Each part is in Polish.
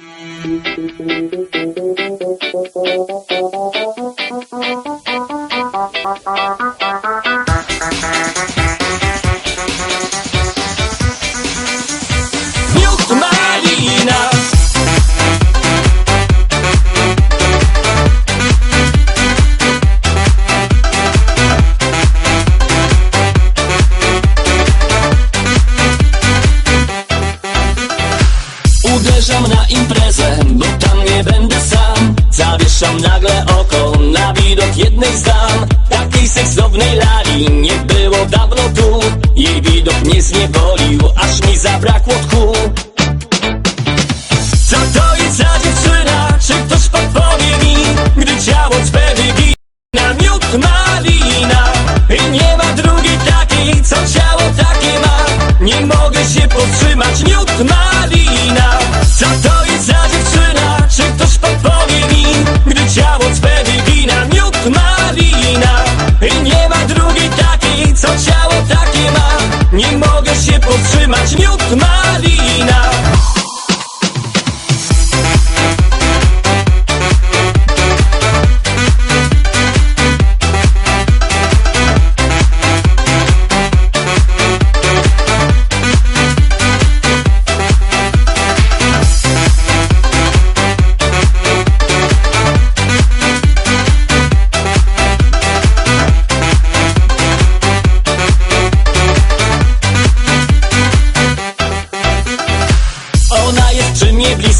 Miód Uderzam na imprezę, bo tam nie będę sam. Zawieszam nagle oko na widok jednej z dam. Takiej seksownej lali nie było dawno tu. Jej widok mnie zniewolił, aż mi zabrakło tchu. Co to jest za dziewczyna? Czy ktoś podpowie mi? Gdy ciało swe wygina miód malina? I nie ma drugiej takiej, co ciało takie ma. Nie mogę się powstrzymać, miód malina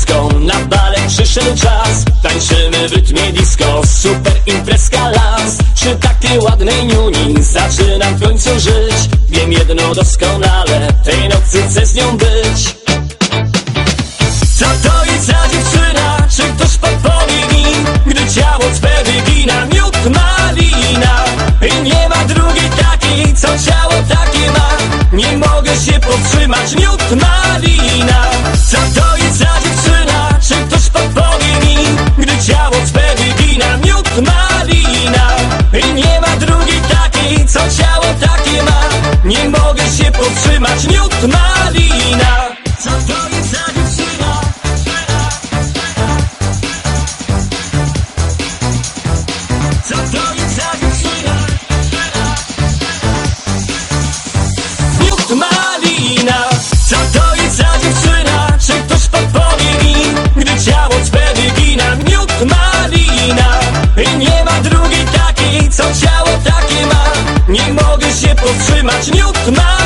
blisko, na balet przyszedł czas. Tańczymy w rytmie disco, super imprezka las. Przy takiej ładnej niuni zaczynam w końcu żyć. Wiem jedno doskonale, tej nocy chcę z nią być. Co to jest za dziewczyna, Nie mogę się powstrzymać, niut na